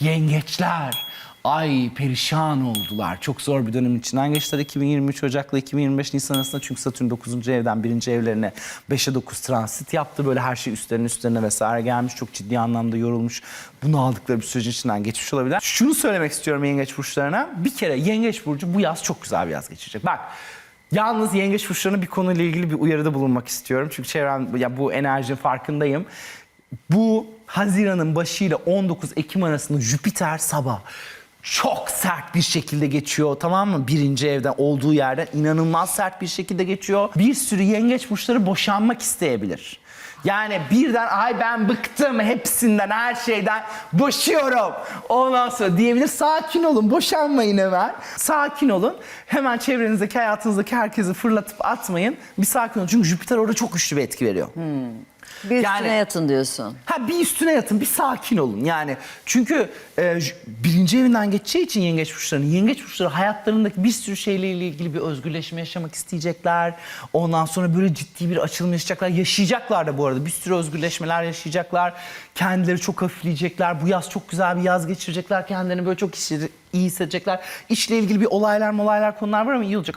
Yengeçler. Ay perişan oldular. Çok zor bir dönem içinden geçtiler 2023 Ocak'la 2025 Nisan arasında. Çünkü Satürn 9. evden 1. evlerine 5'e 9 transit yaptı. Böyle her şey üstlerine üstlerine vesaire gelmiş. Çok ciddi anlamda yorulmuş. Bunu aldıkları bir sürecin içinden geçmiş olabilir. Şunu söylemek istiyorum yengeç burçlarına. Bir kere yengeç burcu bu yaz çok güzel bir yaz geçirecek. Bak Yalnız yengeç burçlarına bir konuyla ilgili bir uyarıda bulunmak istiyorum. Çünkü çevrem ya bu enerjinin farkındayım. Bu Haziran'ın başıyla 19 Ekim arasında Jüpiter sabah çok sert bir şekilde geçiyor tamam mı? Birinci evden olduğu yerden inanılmaz sert bir şekilde geçiyor. Bir sürü yengeç burçları boşanmak isteyebilir. Yani birden ay ben bıktım hepsinden her şeyden boşuyorum. Ondan sonra diyebilir sakin olun boşanmayın hemen. Sakin olun. Hemen çevrenizdeki hayatınızdaki herkesi fırlatıp atmayın. Bir sakin olun çünkü Jüpiter orada çok güçlü bir etki veriyor. Bir üstüne Yani- yatın diyorsun. Ha bir üstüne yatın, bir sakin olun. Yani çünkü e, birinci evinden geçeceği için yengeç burçlarının, yengeç burçları hayatlarındaki bir sürü şeyle ilgili bir özgürleşme yaşamak isteyecekler. Ondan sonra böyle ciddi bir açılım yaşayacaklar. Yaşayacaklar da bu arada. Bir sürü özgürleşmeler yaşayacaklar. Kendileri çok hafifleyecekler. Bu yaz çok güzel bir yaz geçirecekler. Kendilerini böyle çok iyi hissedecekler. İşle ilgili bir olaylar olaylar konular var ama iyi olacak.